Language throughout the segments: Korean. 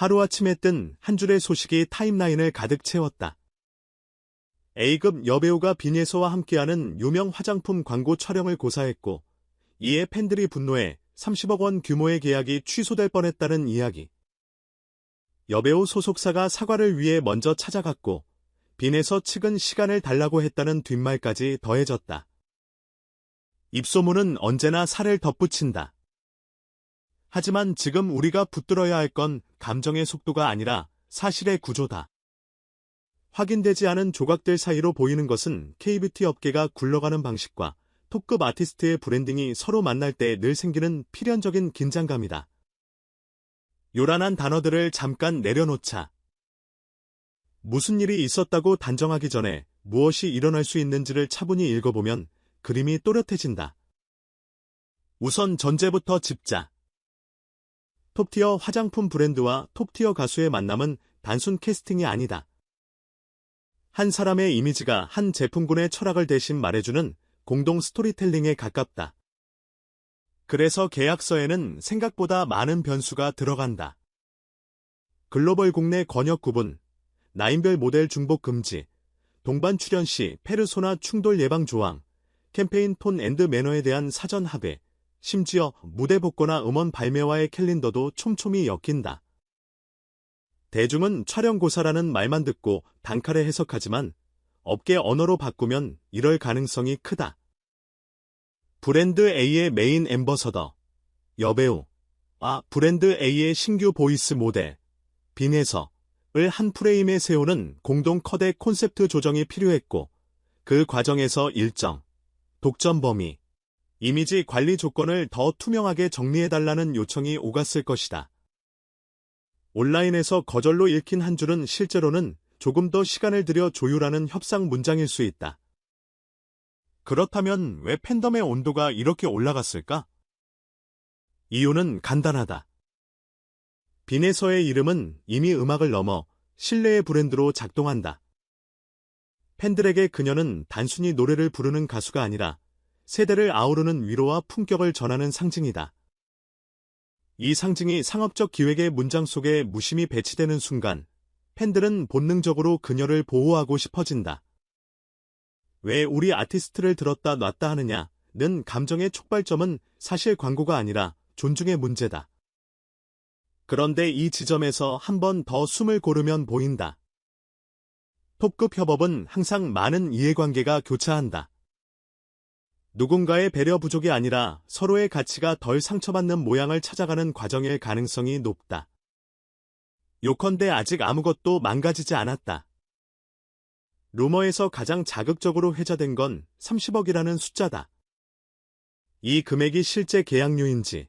하루아침에 뜬 한 줄의 소식이 타임라인을 가득 채웠다. A급 여배우가 빈예서와 함께하는 유명 화장품 광고 촬영을 고사했고, 이에 팬들이 분노해 30억 원 규모의 계약이 취소될 뻔했다는 이야기. 여배우 소속사가 사과를 위해 먼저 찾아갔고, 빈에서 측은 시간을 달라고 했다는 뒷말까지 더해졌다. 입소문은 언제나 살을 덧붙인다. 하지만 지금 우리가 붙들어야 할 건 감정의 속도가 아니라 사실의 구조다. 확인되지 않은 조각들 사이로 보이는 것은 K뷰티 업계가 굴러가는 방식과 톱급 아티스트의 브랜딩이 서로 만날 때 늘 생기는 필연적인 긴장감이다. 요란한 단어들을 잠깐 내려놓자. 무슨 일이 있었다고 단정하기 전에 무엇이 일어날 수 있는지를 차분히 읽어보면 그림이 또렷해진다. 우선 전제부터 짚자. 톱티어 화장품 브랜드와 톱티어 가수의 만남은 단순 캐스팅이 아니다. 한 사람의 이미지가 한 제품군의 철학을 대신 말해주는 공동 스토리텔링에 가깝다. 그래서 계약서에는 생각보다 많은 변수가 들어간다. 글로벌 국내 권역 구분, 나인별 모델 중복 금지, 동반 출연 시 페르소나 충돌 예방 조항, 캠페인 톤 앤드 매너에 대한 사전 합의, 심지어 무대 복고나 음원 발매와의 캘린더도 촘촘히 엮인다. 대중은 촬영고사라는 말만 듣고 단칼에 해석하지만 업계 언어로 바꾸면 이럴 가능성이 크다. 브랜드 A의 메인 엠버서더, 여배우, 아, 브랜드 A의 신규 보이스 모델, 빈에서, 을 한 프레임에 세우는 공동 커대 콘셉트 조정이 필요했고, 그 과정에서 일정, 독점 범위, 이미지 관리 조건을 더 투명하게 정리해달라는 요청이 오갔을 것이다. 온라인에서 거절로 읽힌 한 줄은 실제로는 조금 더 시간을 들여 조율하는 협상 문장일 수 있다. 그렇다면 왜 팬덤의 온도가 이렇게 올라갔을까? 이유는 간단하다. 비네서의 이름은 이미 음악을 넘어 신뢰의 브랜드로 작동한다. 팬들에게 그녀는 단순히 노래를 부르는 가수가 아니라 세대를 아우르는 위로와 품격을 전하는 상징이다. 이 상징이 상업적 기획의 문장 속에 무심히 배치되는 순간 팬들은 본능적으로 그녀를 보호하고 싶어진다. 왜 우리 아티스트를 들었다 놨다 하느냐는 감정의 촉발점은 사실 광고가 아니라 존중의 문제다. 그런데 이 지점에서 한 번 더 숨을 고르면 보인다. 톱급 협업은 항상 많은 이해관계가 교차한다. 누군가의 배려 부족이 아니라 서로의 가치가 덜 상처받는 모양을 찾아가는 과정일 가능성이 높다. 요컨대 아직 아무것도 망가지지 않았다. 루머에서 가장 자극적으로 회자된 건 30억이라는 숫자다. 이 금액이 실제 계약료인지,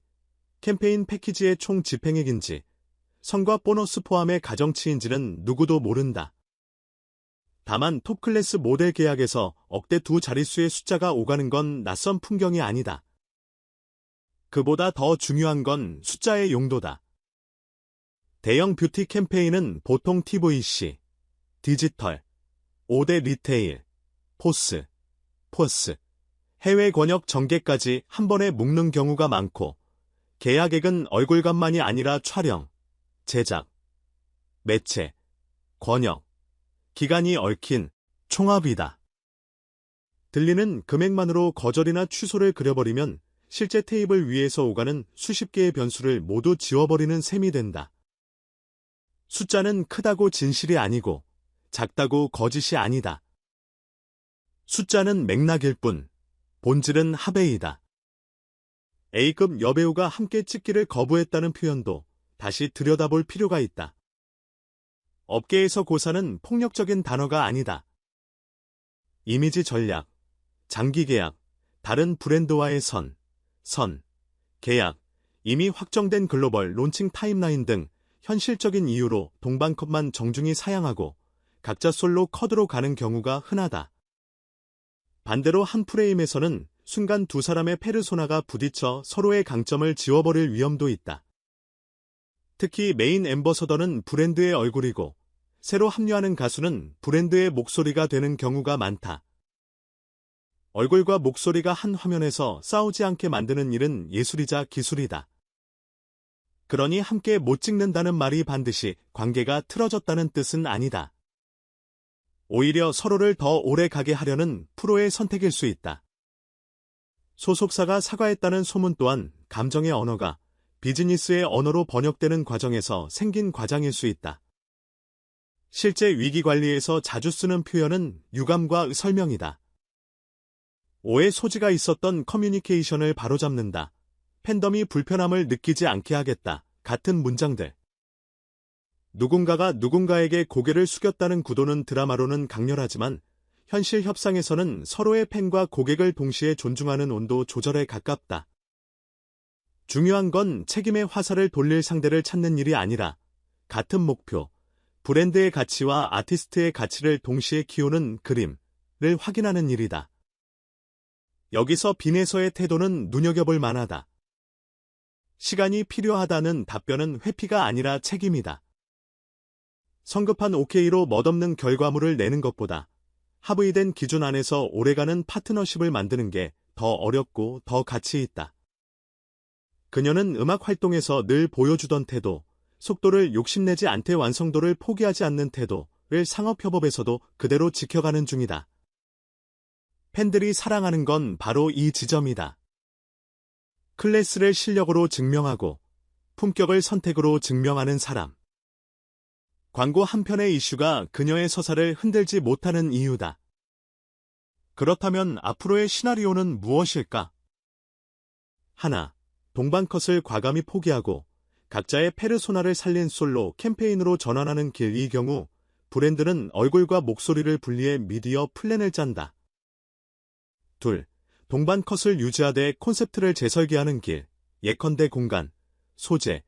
캠페인 패키지의 총 집행액인지, 선과 보너스 포함의 가정치인지는 누구도 모른다. 다만 톱클래스 모델 계약에서 억대 두 자릿수의 숫자가 오가는 건 낯선 풍경이 아니다. 그보다 더 중요한 건 숫자의 용도다. 대형 뷰티 캠페인은 보통 TVC, 디지털, 5대 리테일, 포스, 포스, 해외 권역 전개까지 한 번에 묶는 경우가 많고 계약액은 얼굴값만이 아니라 촬영, 제작, 매체, 권역, 기간이 얽힌 총합이다. 들리는 금액만으로 거절이나 취소를 그려버리면 실제 테이블 위에서 오가는 수십 개의 변수를 모두 지워버리는 셈이 된다. 숫자는 크다고 진실이 아니고 작다고 거짓이 아니다. 숫자는 맥락일 뿐, 본질은 하베이다. A급 여배우가 함께 찍기를 거부했다는 표현도 다시 들여다볼 필요가 있다. 업계에서 고사는 폭력적인 단어가 아니다. 이미지 전략, 장기 계약, 다른 브랜드와의 선, 선, 계약, 이미 확정된 글로벌 론칭 타임라인 등 현실적인 이유로 동반컷만 정중히 사양하고 각자 솔로 컷으로 가는 경우가 흔하다. 반대로 한 프레임에서는 순간 두 사람의 페르소나가 부딪혀 서로의 강점을 지워버릴 위험도 있다. 특히 메인 엠버서더는 브랜드의 얼굴이고 새로 합류하는 가수는 브랜드의 목소리가 되는 경우가 많다. 얼굴과 목소리가 한 화면에서 싸우지 않게 만드는 일은 예술이자 기술이다. 그러니 함께 못 찍는다는 말이 반드시 관계가 틀어졌다는 뜻은 아니다. 오히려 서로를 더 오래 가게 하려는 프로의 선택일 수 있다. 소속사가 사과했다는 소문 또한 감정의 언어가 비즈니스의 언어로 번역되는 과정에서 생긴 과장일 수 있다. 실제 위기 관리에서 자주 쓰는 표현은 유감과 설명이다. 오해 소지가 있었던 커뮤니케이션을 바로잡는다. 팬덤이 불편함을 느끼지 않게 하겠다. 같은 문장들. 누군가가 누군가에게 고개를 숙였다는 구도는 드라마로는 강렬하지만 현실 협상에서는 서로의 팬과 고객을 동시에 존중하는 온도 조절에 가깝다. 중요한 건 책임의 화살을 돌릴 상대를 찾는 일이 아니라 같은 목표, 브랜드의 가치와 아티스트의 가치를 동시에 키우는 그림을 확인하는 일이다. 여기서 빈에서의 태도는 눈여겨볼 만하다. 시간이 필요하다는 답변은 회피가 아니라 책임이다. 성급한 OK로 멋없는 결과물을 내는 것보다 합의된 기준 안에서 오래가는 파트너십을 만드는 게 더 어렵고 더 가치 있다. 그녀는 음악 활동에서 늘 보여주던 태도, 속도를 욕심내지 않되 완성도를 포기하지 않는 태도를 상업협업에서도 그대로 지켜가는 중이다. 팬들이 사랑하는 건 바로 이 지점이다. 클래스를 실력으로 증명하고 품격을 선택으로 증명하는 사람. 광고 한 편의 이슈가 그녀의 서사를 흔들지 못하는 이유다. 그렇다면 앞으로의 시나리오는 무엇일까? 하나, 동반컷을 과감히 포기하고 각자의 페르소나를 살린 솔로 캠페인으로 전환하는 길이 경우 브랜드는 얼굴과 목소리를 분리해 미디어 플랜을 짠다. 둘, 동반 컷을 유지하되 콘셉트를 재설계하는 길, 예컨대 공간, 소재,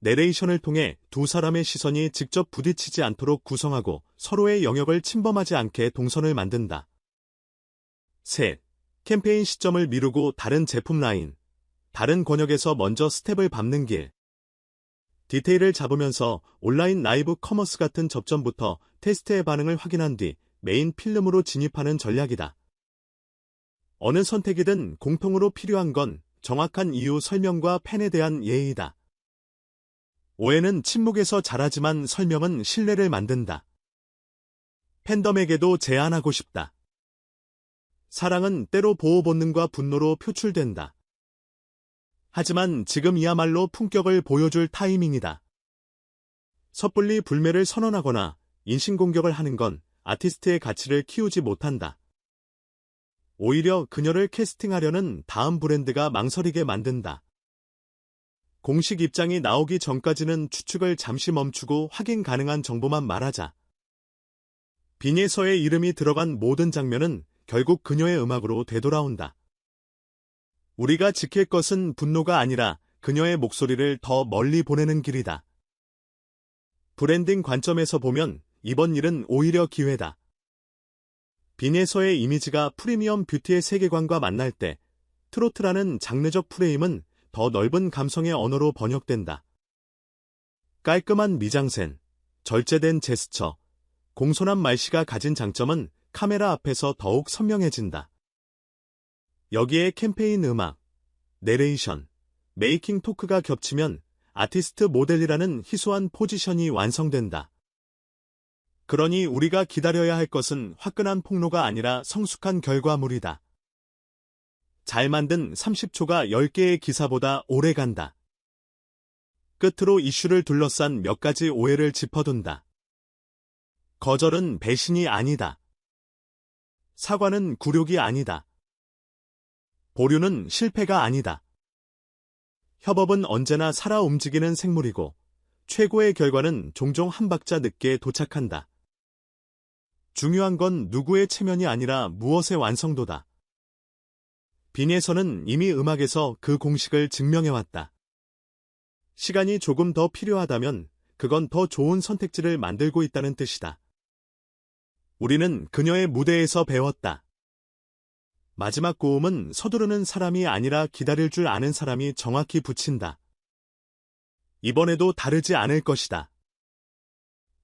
내레이션을 통해 두 사람의 시선이 직접 부딪히지 않도록 구성하고 서로의 영역을 침범하지 않게 동선을 만든다. 셋, 캠페인 시점을 미루고 다른 제품 라인, 다른 권역에서 먼저 스텝을 밟는 길. 디테일을 잡으면서 온라인 라이브 커머스 같은 접점부터 테스트의 반응을 확인한 뒤 메인 필름으로 진입하는 전략이다. 어느 선택이든 공통으로 필요한 건 정확한 이유 설명과 팬에 대한 예의다. 오해는 침묵에서 자라지만 설명은 신뢰를 만든다. 팬덤에게도 제안하고 싶다. 사랑은 때로 보호 본능과 분노로 표출된다. 하지만 지금이야말로 품격을 보여줄 타이밍이다. 섣불리 불매를 선언하거나 인신공격을 하는 건 아티스트의 가치를 키우지 못한다. 오히려 그녀를 캐스팅하려는 다음 브랜드가 망설이게 만든다. 공식 입장이 나오기 전까지는 추측을 잠시 멈추고 확인 가능한 정보만 말하자. 빈예서의 이름이 들어간 모든 장면은 결국 그녀의 음악으로 되돌아온다. 우리가 지킬 것은 분노가 아니라 그녀의 목소리를 더 멀리 보내는 길이다. 브랜딩 관점에서 보면 이번 일은 오히려 기회다. 빈에서의 이미지가 프리미엄 뷰티의 세계관과 만날 때 트로트라는 장르적 프레임은 더 넓은 감성의 언어로 번역된다. 깔끔한 미장센, 절제된 제스처, 공손한 말씨가 가진 장점은 카메라 앞에서 더욱 선명해진다. 여기에 캠페인 음악, 내레이션, 메이킹 토크가 겹치면 아티스트 모델이라는 희소한 포지션이 완성된다. 그러니 우리가 기다려야 할 것은 화끈한 폭로가 아니라 성숙한 결과물이다. 잘 만든 30초가 10개의 기사보다 오래 간다. 끝으로 이슈를 둘러싼 몇 가지 오해를 짚어둔다. 거절은 배신이 아니다. 사과는 굴욕이 아니다. 보류는 실패가 아니다. 협업은 언제나 살아 움직이는 생물이고 최고의 결과는 종종 한 박자 늦게 도착한다. 중요한 건 누구의 체면이 아니라 무엇의 완성도다. 빈에서는 이미 음악에서 그 공식을 증명해왔다. 시간이 조금 더 필요하다면 그건 더 좋은 선택지를 만들고 있다는 뜻이다. 우리는 그녀의 무대에서 배웠다. 마지막 고음은 서두르는 사람이 아니라 기다릴 줄 아는 사람이 정확히 붙인다. 이번에도 다르지 않을 것이다.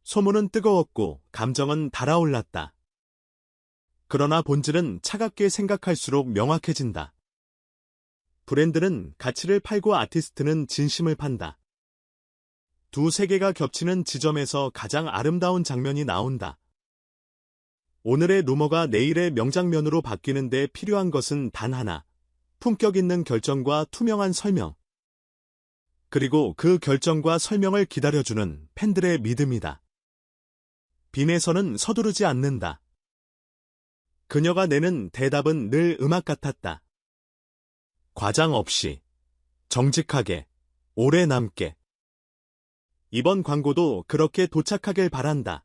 소문은 뜨거웠고 감정은 달아올랐다. 그러나 본질은 차갑게 생각할수록 명확해진다. 브랜드는 가치를 팔고 아티스트는 진심을 판다. 두 세계가 겹치는 지점에서 가장 아름다운 장면이 나온다. 오늘의 루머가 내일의 명장면으로 바뀌는데 필요한 것은 단 하나. 품격 있는 결정과 투명한 설명. 그리고 그 결정과 설명을 기다려주는 팬들의 믿음이다. 빈에서는 서두르지 않는다. 그녀가 내는 대답은 늘 음악 같았다. 과장 없이, 정직하게, 오래 남게. 이번 광고도 그렇게 도착하길 바란다.